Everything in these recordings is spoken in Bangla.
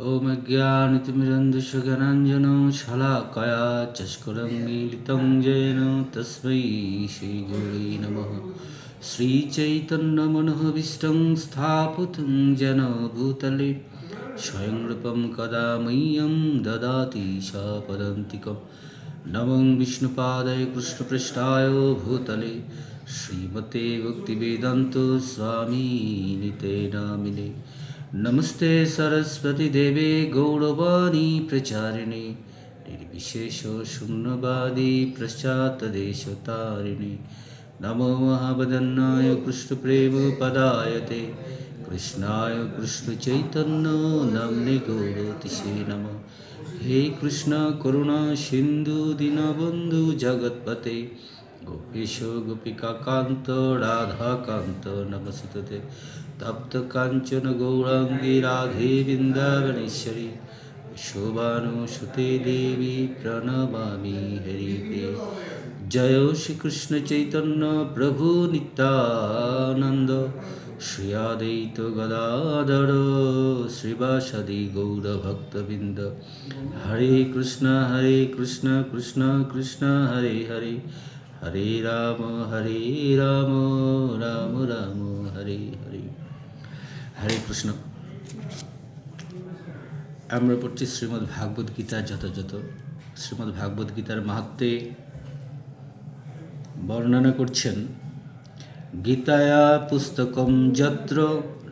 ॐ ज्ञानतिमिरन्धुषगणाञ्जनो शलाकया चष्करं मीलितं येन तस्मै श्रीगुरुवे नमः श्रीचैतन्यमनोभीष्टं स्थापितं येन भूतले स्वयं रूपं कदा मह्यं ददाति स पदन्तिकं नमं विष्णुपादाय कृष्णपृष्ठाय भूतले श्रीमते भक्तिवेदान्त स्वामीनिते नामिने नमस्ते सरस्वती देवे गौरवाणी प्रचारिणे निर्विशेष शून्यवादी पश्चात्तदेशतारिणे नमो महावदन्नाय कृष्णप्रेम पदायते कृष्णाय कृष्णचैतन्य नाम्ने गौरतिशे नमः हे कृष्ण करुणा सिन्धु दीनबन्धु जगत्पते গোপীশ গোপিকাকান্ত রাধাকান্ত নমস্তে তপ্ত কাঞ্চন গৌরাঙ্গী রাধে বৃন্দাবনেশ্বরী। শোভানুসুতে দেবী প্রণমামি হরিপ্রে জয় শ্রীকৃষ্ণ চৈতন্য প্রভু নিত্যানন্দ। শ্রী আদৈত গদাধর শ্রীবাসাদি গৌরভক্তবৃন্দ। হরে কৃষ্ণ হরে কৃষ্ণ কৃষ্ণ কৃষ্ণ, হরে হরে। হরে রাম হরে রাম রাম রাম, হরে হরে। হরে কৃষ্ণ। আমরা পড়ছি শ্রীমদ্ ভাগবত গীতা যথাযথ শ্রীমদ্ ভাগবত গীতার মাহাত্মে বর্ণনা করছেন, গীতায়া পুস্তকম যত্র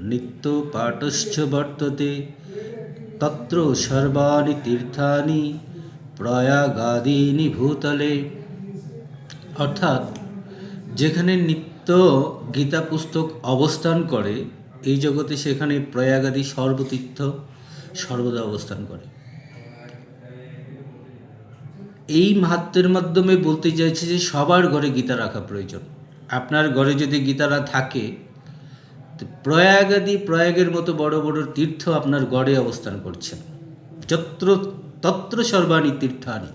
নিত্য পাঠশ্চ বর্ততে, তত্র সর্বাণি তীর্থানি প্রয়াগাদীনি ভূতলে। অর্থাৎ, যেখানে নিত্য গীতা পুস্তক অবস্থান করে এই জগতে সেখানে প্রয়াগাদি সর্বতীর্থ সর্বদা অবস্থান করে। এই মাহাত্মের মাধ্যমে বলতে চাইছে যে সবার ঘরে গীতা রাখা প্রয়োজন। আপনার ঘরে যদি গীতারা থাকে প্রয়াগাদি প্রয়াগের মতো বড় বড় তীর্থ আপনার গড়ে অবস্থান করছেন। যত্র, তত্র সর্বাণী তীর্থানি।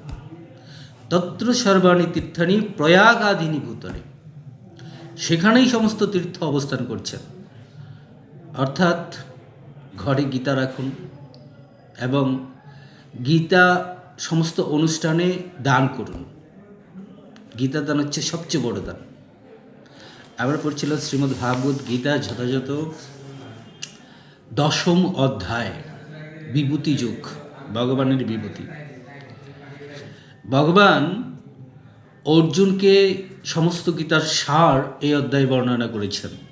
তত্র সর্বাণী তীর্থানি প্রয়াগ আদিনী ভূতলে। সেখানেই সমস্ত তীর্থ অবস্থান করছেন। অর্থাৎ ঘরে গীতা রাখুন এবং গীতা সমস্ত অনুষ্ঠানে দান করুন। গীতা দান হচ্ছে সবচেয়ে বড় দান। আমরা পড়ছিলাম শ্রীমদ্ ভাগবত গীতা যথাযথ দশম অধ্যায়, বিভূতি যুগ, ভগবানের বিভূতি। ভগবান অর্জুনকে সমস্ত গীতার সার এই অধ্যায় বর্ণনা করেছেন।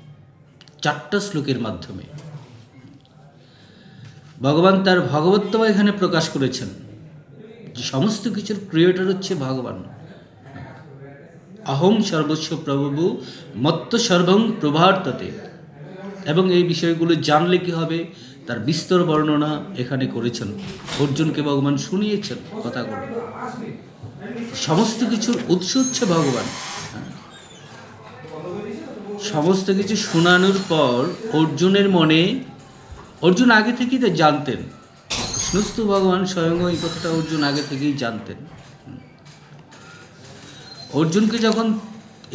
চারটা শ্লোকের মাধ্যমে। ভগবান তার ভগবত্ব এখানে প্রকাশ করেছেন। যে সমস্ত কিছুর ক্রিয়েটর হচ্ছে ভগবান। অহম সর্বস্ব প্রভু মত্ত সর্বং প্রভার্ততে। এবং এই বিষয়গুলো জানলে কি হবে? তার বিস্তর বর্ণনা এখানে করেছেন। অর্জুনকে ভগবান শুনিয়েছেন কথাগুলো সমস্ত কিছুর উৎস হচ্ছে ভগবান। সমস্ত কিছু শোনানোর পর অর্জুনের মনে, অর্জুন আগে থেকেই তো জানতেন। কৃষ্ণস্থ ভগবান স্বয়ং এই কথাটা অর্জুন আগে থেকেই জানতেন। অর্জুনকে যখন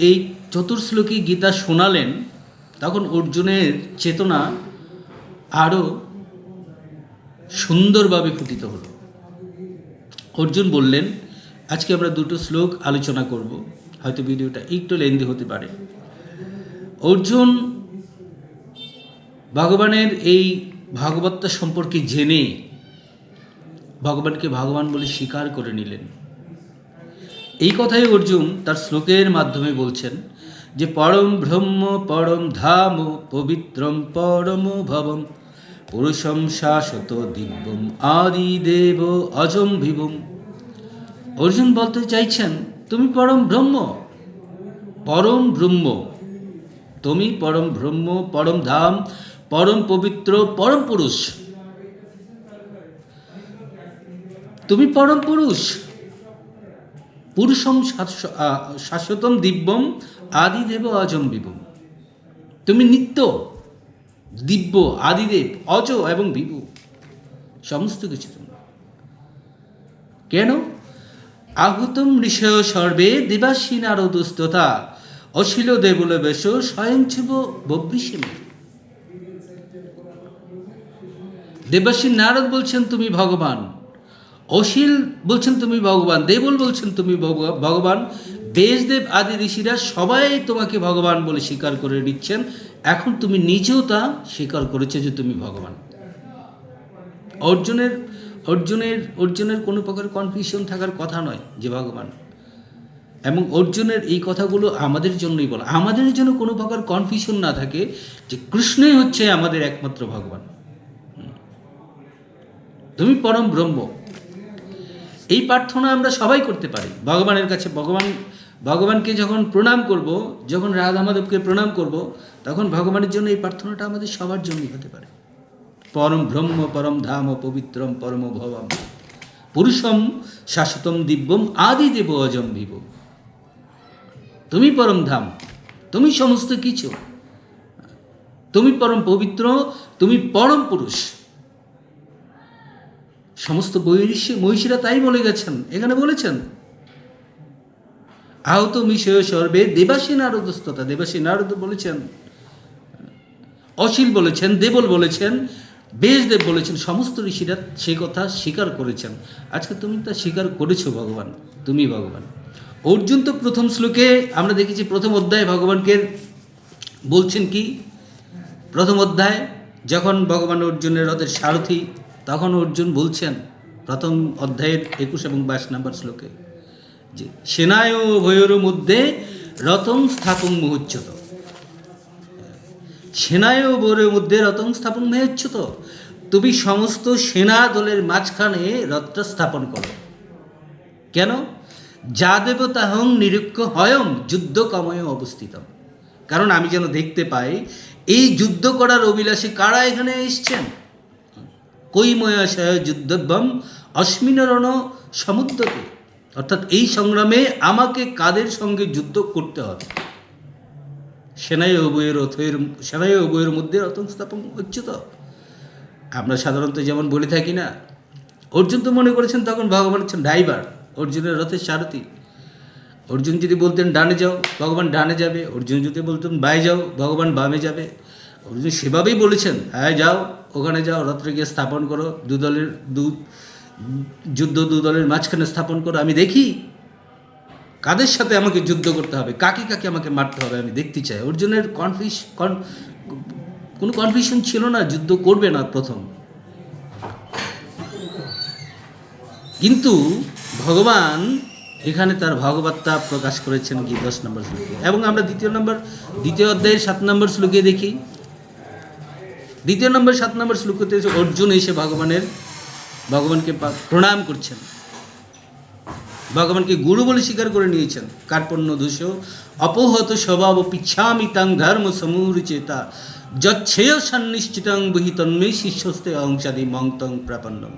এই চতুর্শ্লোকী গীতা শোনালেন, তখন অর্জুনের চেতনা আরও সুন্দরভাবে ফুটিত হলো। অর্জুন বললেন, আজকে আমরা দুটো শ্লোক আলোচনা করব। হয়তো ভিডিওটা একটু লেন্দি হতে পারে। অর্জুন ভগবানের এই ভাগবত্তা সম্পর্কে জেনে ভগবানকে ভগবান বলে স্বীকার করে নিলেন। এই কথাই অর্জুন তার শ্লোকের মাধ্যমে বলছেন যে, পরম ব্রহ্ম, পরম ধাম, পবিত্রম, পরম ভবম, পুরুষম শাশ্বত দিব্যম, আদি দেব অজম ভিবম অর্জুন বলতে চাইছেন, তুমি পরম ব্রহ্ম পরম ব্রহ্ম তুমি পরম ব্রহ্ম, পরম ধাম, পরম পবিত্র, পরম পুরুষ। তুমি পরম পুরুষ। পুরুষম শাশ্বতম দিব্যম আদিদেব অজম বিভম। তুমি নিত্য দিব্য, আদিদেব, অজ এবং বিভু। সমস্ত কিছু তুমি। কেন? আহুতম ঋষয় সর্বে দেবাসী নারদুস্ততা। অশীল দেবুল বেশ স্বয়ংছেব বব্রিসেমে দেবাসী নারদ বলছেন, তুমি ভগবান। অশীল বলছেন, তুমি ভগবান। দেবল বলছেন, তুমি ভগ- ভগবান। বেশদেব আদি ঋষিরা সবাই তোমাকে ভগবান বলে স্বীকার করে নিচ্ছেন। এখন তুমি নিজেও তা স্বীকার করেছ যে তুমি ভগবান। অর্জুনের অর্জুনের অর্জুনের কোনো প্রকার কনফিউশন থাকার কথা নয় যে ভগবান। এবং অর্জুনের এই কথাগুলো আমাদের জন্যই বলা, আমাদের জন্য কোনো প্রকার কনফিউশন না থাকে যে কৃষ্ণই হচ্ছে আমাদের একমাত্র ভগবান। তুমি পরম ব্রহ্ম। এই প্রার্থনা আমরা সবাই করতে পারি। ভগবানের কাছে ভগবান, ভগবানকে যখন প্রণাম করব, যখন রাধা মাধবকে প্রণাম করব, তখন ভগবানের জন্য এই প্রার্থনাটা আমাদের সবার জন্যই হতে পারে। পরম ব্রহ্ম, পরম ধাম, পবিত্রম, পরম ভবম। পুরুষম শাশ্বতম দিব্যম, আদি দেব অজম তুমি পরম ধাম, তুমি সমস্ত কিছু। তুমি পরম পবিত্র, তুমি পরম পুরুষ। সমস্ত বৈরিষ্য মহিষীরা তাই বলে গেছেন, এখানে বলেছেন, আহত মিশয় সর্বে দেবাসী নারদস্ততা। দেবাসী নারদ বলেছেন, অশীল বলেছেন, দেবল বলেছেন, বেশদেব বলেছেন, সমস্ত ঋষিরা সে কথা স্বীকার করেছেন। আজকে তুমি তা স্বীকার করেছ ভগবান, তুমি ভগবান। অর্জুন তো প্রথম শ্লোকে আমরা দেখেছি প্রথম অধ্যায়ে ভগবানকে বলছেন কি? প্রথম অধ্যায়, যখন ভগবান অর্জুনের রথের সারথি, তখন অর্জুন বলছেন, প্রথম অধ্যায়ের একুশ এবং বাইশ নম্বর শ্লোকে, যে, সেনায় ও মধ্যে রতং স্থাপন মুহূর্চত সেনায় ও মধ্যে রতং স্থাপন মুহূর্চত তুমি সমস্ত সেনা দলের মাঝখানে রথটা স্থাপন করো। কেন? যা দেব তাহং নিরীক্ষ হয়ম যুদ্ধ কময় অবস্থিত কারণ আমি যেন দেখতে পাই, এই যুদ্ধ করার অভিলাষী কারা এখানে এসছেন? কৈময়াশয় যুদ্ধব্যম অস্মিনরণ সমুদ্রতে। অর্থাৎ এই সংগ্রামে আমাকে কাদের সঙ্গে যুদ্ধ করতে হবে? সেনায় উভয়ের রথের, সেনায় উভয়ের মধ্যে রতন স্থাপন হচ্ছে তো। আমরা সাধারণত যেমন বলে থাকি না, অর্জুন তো মনে করেছেন তখন ভগবান হচ্ছেন ড্রাইভার অর্জুনের রথের সারথি। অর্জুন যদি বলতেন, ডানে যাও, ভগবান ডানে যাবে। অর্জুন যদি বলতেন, বায়ে যাও, ভগবান বামে যাবে। অর্জুন সেভাবেই বলেছেন হ্যাঁ যাও, ওখানে যাও রথরে গিয়ে স্থাপন করো, দু দলের দু, যুদ্ধ দু দলের মাঝখানে স্থাপন করো, আমি দেখি কাদের সাথে আমাকে যুদ্ধ করতে হবে, কাকে কাকে আমাকে মারতে হবে, আমি দেখতে চাই। অর্জুনের কনফিউস কোনো কনফিউশন ছিল না, যুদ্ধ করবে না প্রথম। কিন্তু ভগবান এখানে তার ভগবত্তা প্রকাশ করেছেন কি দশ নম্বর শ্লোকে। এবং আমরা দ্বিতীয় নম্বর, দ্বিতীয় অধ্যায়ের সাত নম্বর শ্লোকে দেখি। দ্বিতীয় নম্বর, সাত নম্বর শ্লোকতে অর্জুন এসে ভগবানের, ভগবানকে প্রণাম করছেন। ভগবানকে গুরু বলে স্বীকার করে নিয়েছেন। কার্পণ্য দোষ অপহত স্বভাব পিচ্ছামি তাং ধর্ম সমুরচেতা যচ্ছেয় সন্নিশ্চিতং বহি তন্মে শিষ্যস্তে অংশাদি মংতং প্রাপন্নম।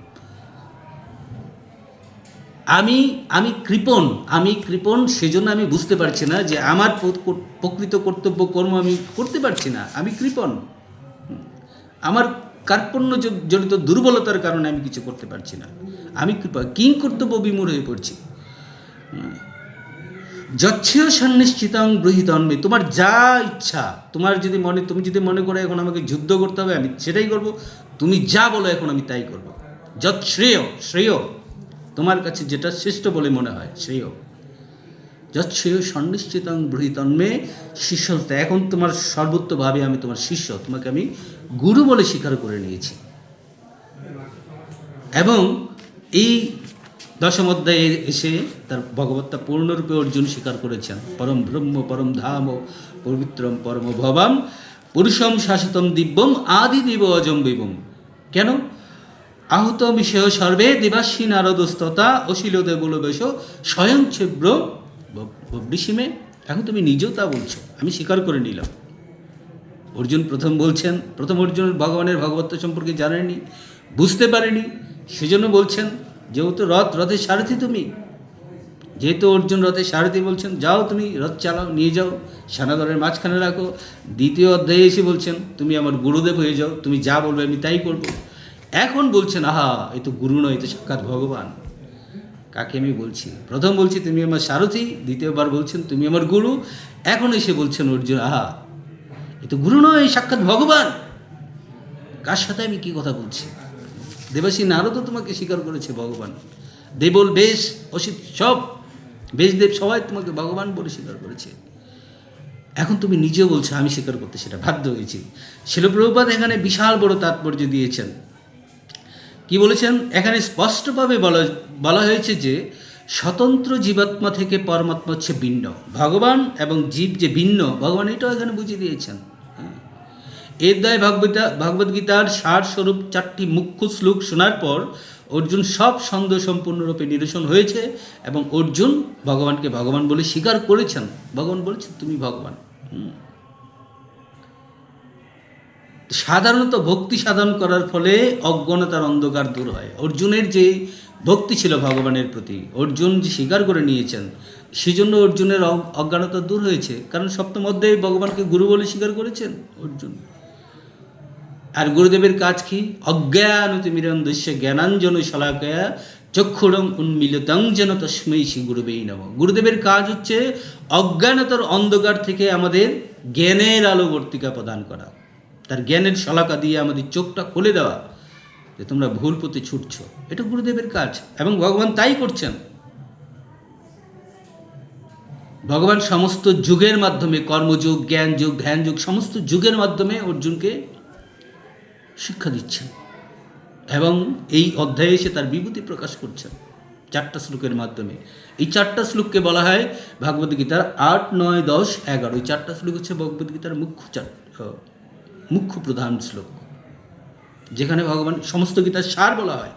আমি আমি কৃপণ আমি কৃপণ, সেজন্য আমি বুঝতে পারছি না যে আমার প্রকৃত কর্তব্য, কর্ম আমি করতে পারছি না, আমি কৃপণ। আমার কার্পণ্য জ- জনিত দুর্বলতার কারণে আমি কিছু করতে পারছি না। আমি কৃপা, কিং কর্তব্য বিমূঢ় হয়ে পড়ছি। যচ্ছেয় সন্নিশ্চিতং গৃহীতন্মে তোমার যা ইচ্ছা, তোমার যদি মনে, তুমি যদি মনে করো এখন আমাকে যুদ্ধ করতে হবে, আমি সেটাই করব, তুমি যা বলো এখন আমি তাই করব। যৎ শ্রেয় শ্রেয়। তোমার কাছে যেটা শ্রেষ্ঠ বলে মনে হয়, শ্রেয়। শ্রেয় সন্নিশ্চিতং গৃহীতন্মে শিষ্য এখন তোমার সর্বোত্তভাবে আমি তোমার শিষ্য, তোমাকে আমি গুরু বলে স্বীকার করে নিয়েছি। এবং এই দশম অধ্যায়ে এসে তার ভগবত্তা পূর্ণরূপে অর্জুন স্বীকার করেছেন। পরম ব্রহ্ম, পরম ধাম, পবিত্রম, পরম ভবাম, পুরুষম শাশ্বতম দিব্যম, আদি দিব অজম বিবম কেন? আহত বিষয় সর্বে দেবাশ্রী নারদস্ততা অশীল দেবল বেশ স্বয়ং ছেব্র বৃষিমে। এখন তুমি নিজেও তা বলছো, আমি স্বীকার করে নিলাম। অর্জুন প্রথম বলছেন, প্রথম অর্জুন ভগবানের ভগবত্ব সম্পর্কে জানেনি বুঝতে পারেনি, সেজন্য বলছেন, যেহেতু রথ, রথের সারথি তুমি। যেহেতু অর্জুন রথের সারথি বলছেন, যাও তুমি রথ চালাও, নিয়ে যাও সেনাদলের মাঝখানে রাখো। দ্বিতীয় অধ্যায়ে এসে বলছেন, তুমি আমার গুরুদেব হয়ে যাও, তুমি যা বলবে আমি তাই করব। এখন বলছেন, আহা, এ তো গুরু নয় তো সাক্ষাৎ ভগবান। কাকে আমি বলছি? প্রথম বলছি, তুমি আমার সারথি। দ্বিতীয়বার বলছেন, তুমি আমার গুরু। এখন এসে বলছেন অর্জুন, আহা, এ তো গুরু নয় সাক্ষাৎ ভগবান। কার সাথে আমি কি কথা বলছি? দেবাসী নারদও তোমাকে স্বীকার করেছে, ভগবান। দেবল, বেশ, অসিত সব, বেশদেব সবাই তোমাকে ভগবান বলে স্বীকার করেছে। এখন তুমি নিজেও বলছো, আমি স্বীকার করতে সেটা বাধ্য হয়েছি। শিলপ্রভুপাত এখানে বিশাল বড় তাৎপর্য দিয়েছেন। কি বলেছেন? এখানে স্পষ্টভাবে বলা বলা হয়েছে যে স্বতন্ত্র জীবাত্মা থেকে পরমাত্মা হচ্ছে ভিন্ন। ভগবান এবং জীব যে ভিন্ন, ভগবান এটাও এখানে বুঝিয়ে দিয়েছেন। হ্যাঁ। এর দায় ভগবতা ভগবদ্গীতার সার স্বরূপ চারটি মুখ্য শ্লোক শোনার পর অর্জুন সব সন্দেহ সম্পূর্ণরূপে নিরসন হয়েছে এবং অর্জুন ভগবানকে ভগবান বলে স্বীকার করেছেন। ভগবান বলেছেন, তুমি ভগবান। সাধারণত ভক্তি সাধন করার ফলে অজ্ঞানতার অন্ধকার দূর হয়। অর্জুনের যে ভক্তি ছিল ভগবানের প্রতি, অর্জুন যে স্বীকার করে নিয়েছেন, সেজন্য অর্জুনের অজ্ঞানতা দূর হয়েছে। কারণ সপ্তম অধ্যায়ে ভগবানকে গুরু বলে স্বীকার করেছেন অর্জুন। আর গুরুদেবের কাজ কি? অজ্ঞানতিমিরন্দস্য জ্ঞানাঞ্জন শলাকয়া চক্ষুরং উন্মিলিতং যেন তস্মৈ শ্রী গুরুবেই নম। গুরুদেবের কাজ হচ্ছে অজ্ঞানতার অন্ধকার থেকে আমাদের জ্ঞানের আলোবর্তিকা প্রদান করা। তার জ্ঞানের শলাকা দিয়ে আমাদের চোখটা খুলে দেওয়া যে তোমরা ভুল পথে ছুটছ। এটা গুরুদেবের কাজ এবং ভগবান তাই করছেন। ভগবান সমস্ত যুগের মাধ্যমে কর্মযুগ জ্ঞান যুগ ধ্যান যুগ সমস্ত যুগের মাধ্যমে অর্জুনকে শিক্ষা দিচ্ছেন এবং এই অধ্যায়ে এসে তার বিভূতি প্রকাশ করছেন চারটা শ্লোকের মাধ্যমে। এই চারটা শ্লোককে বলা হয় ভগবদ্গীতার আট, নয়, দশ, এগারো। এই চারটা শ্লোক হচ্ছে ভগবত গীতার মুখ্য চার মুখ্য প্রধান শ্লোক, যেখানে ভগবান সমস্ত গীতার সার বলা হয়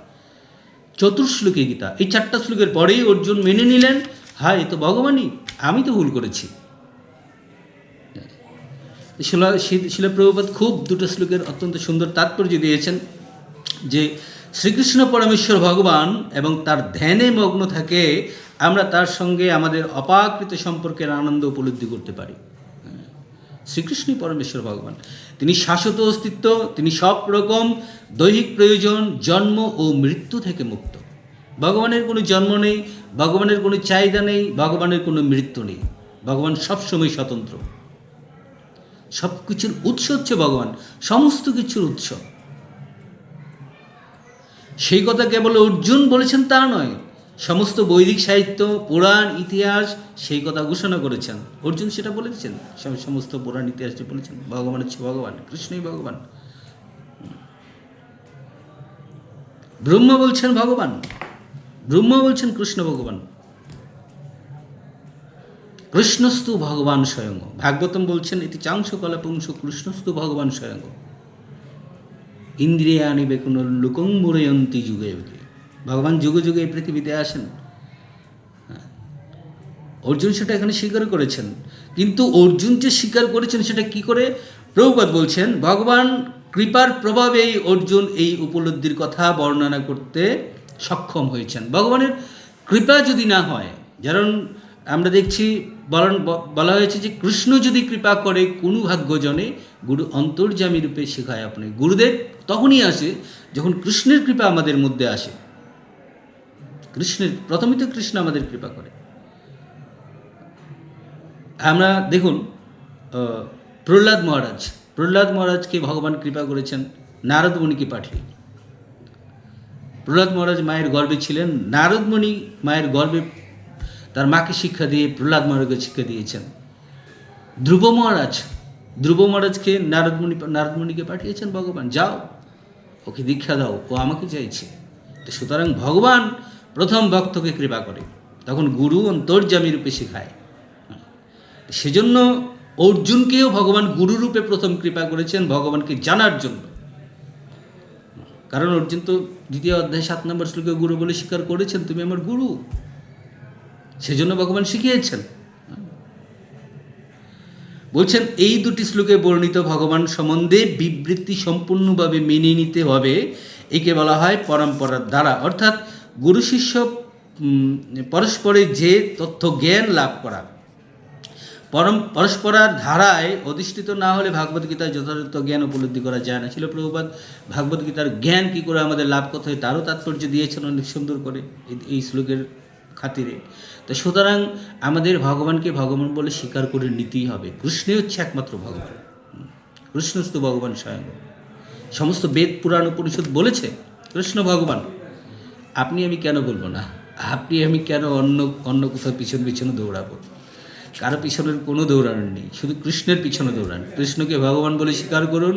চতুর্শ্লোকে গীতা, এই চারটা শ্লোকের পরেই অর্জুন মেনে নিলেন হ্যাঁ তো ভগবানই, আমি তো ভুল করেছি শিলা শি- শিলাপ্রভুপাদ খুব দুটো শ্লোকের অত্যন্ত সুন্দর তাৎপর্য দিয়েছেন, যে শ্রীকৃষ্ণ পরমেশ্বর ভগবান এবং তার ধ্যানে মগ্ন থাকে, আমরা তার সঙ্গে আমাদের অপাকৃত সম্পর্কের আনন্দ উপলব্ধি করতে পারি। শ্রীকৃষ্ণই পরমেশ্বর ভগবান। তিনি শাশ্বত অস্তিত্ব, তিনি সব রকম দৈহিক প্রয়োজন, জন্ম ও মৃত্যু থেকে মুক্ত। ভগবানের কোনো জন্ম নেই, ভগবানের কোনো চাহিদা নেই, ভগবানের কোনো মৃত্যু নেই। ভগবান সবসময় স্বতন্ত্র। সব কিছুর উৎস হচ্ছে ভগবান, সমস্ত কিছুর উৎস। সেই কথা কেবল অর্জুন বলেছেন তা নয় সমস্ত বৈদিক সাহিত্য, পুরাণ, ইতিহাস সেই কথা ঘোষণা করেছেন। অর্জুন সেটা বলেছেন? সম- সমস্ত পুরাণ, ইতিহাসে বলেছেন? ভগবান হচ্ছে ভগবান, কৃষ্ণই ভগবান। ব্রহ্মা বলছেন ভগবান, ব্রহ্মা বলছেন কৃষ্ণ ভগবান। কৃষ্ণস্তু ভগবান স্বয়ং। ভাগবতম বলছেন এটি চাংশ কলা পুংস কৃষ্ণস্তু ভগবান স্বয়ং। ইন্দ্রিয়ানি বেকুন লুকং মুরয়ন্তী যুগে যুগে ভগবান যুগে যুগে এই পৃথিবীতে আসেন। অর্জুন সেটা এখানে স্বীকার করেছেন। কিন্তু অর্জুন যে স্বীকার করেছেন সেটা কি করে? প্রভুপাত বলছেন, ভগবান, কৃপার প্রভাবেই অর্জুন এই উপলব্ধির কথা বর্ণনা করতে সক্ষম হয়েছেন। ভগবানের কৃপা যদি না হয়, যেমন আমরা দেখছি, বলন, বলা হয়েছে যে কৃষ্ণ যদি কৃপা করে, কোনো ভাগ্যজনে গুরু অন্তর্যামী রূপে শেখায় আপনি। গুরুদেব তখনই আসে যখন কৃষ্ণের কৃপা আমাদের মধ্যে আসে। কৃষ্ণের, প্রথমে তো কৃষ্ণ আমাদের কৃপা করে। আমরা দেখুন প্রহ্লাদ মহারাজ, প্রহ্লাদ মহারাজকে ভগবান কৃপা করেছেন, নারদ মুনিকে পাঠিয়ে। প্রহ্লাদ মহারাজ মায়ের গর্বে ছিলেন নারদমণি মায়ের গর্বে তার মাকে শিক্ষা দিয়ে প্রহ্লাদ মহারাজকে শিক্ষা দিয়েছেন। ধ্রুব মহারাজ, ধ্রুব মহারাজকে নারদমণি নারদমণিকে পাঠিয়েছেন, ভগবান, যাও, ওকে দীক্ষা দাও, ও আমাকে চাইছে। তো সুতরাং ভগবান প্রথম ভক্তকে কৃপা করে। তখন গুরু অন্তর্যামী রূপে শেখায়। সেজন্য অর্জুনকেও ভগবান গুরুরূপে প্রথম কৃপা করেছেন ভগবানকে জানার জন্য। কারণ অর্জুন তো দ্বিতীয় অধ্যায় সাত নম্বর শ্লোকে গুরু বলে স্বীকার করেছেন, তুমি আমার গুরু। সেজন্য ভগবান শিখিয়েছেন। বলছেন, এই দুটি শ্লোকে বর্ণিত ভগবান সম্বন্ধে বিবৃতি সম্পূর্ণভাবে মেনে নিতে হবে। একে বলা হয় পরম্পরার দ্বারা। অর্থাৎ গুরু শিষ্য উম, পরস্পরের যে তথ্য জ্ঞান লাভ করা পরম পরস্পরার ধারায় অধিষ্ঠিত না হলে ভাগবত গীতার যথাযথ জ্ঞান উপলব্ধি করা যায় না। ছিল প্রভুপাত ভাগবত গীতার জ্ঞান কী করে আমাদের লাভ করতে হয় তারও তাৎপর্য দিয়েছেন অনেক সুন্দর করে এই- এই শ্লোকের খাতিরে। তো সুতরাং আমাদের ভগবানকে ভগবান বলে স্বীকার করে নিতেই হবে। কৃষ্ণই হচ্ছে একমাত্র ভগবান। কৃষ্ণস্তু ভগবান স্বয়ং। সমস্ত বেদ পুরাণ উপনিষদ বলেছে কৃষ্ণ ভগবান। আপনি আমি কেন বলব না? আপনি আমি কেন অন্য অন্য কোথাও পিছন পিছনে দৌড়াবো? কারও পিছনের কোনো দৌড়ানো নেই, শুধু কৃষ্ণের পিছনে দৌড়ান। কৃষ্ণকে ভগবান বলে স্বীকার করুন,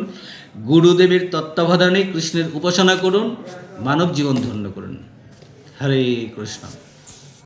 গুরুদেবের তত্ত্বাবধানে কৃষ্ণের উপাসনা করুন, মানব জীবন ধন্য করুন। হরে কৃষ্ণ।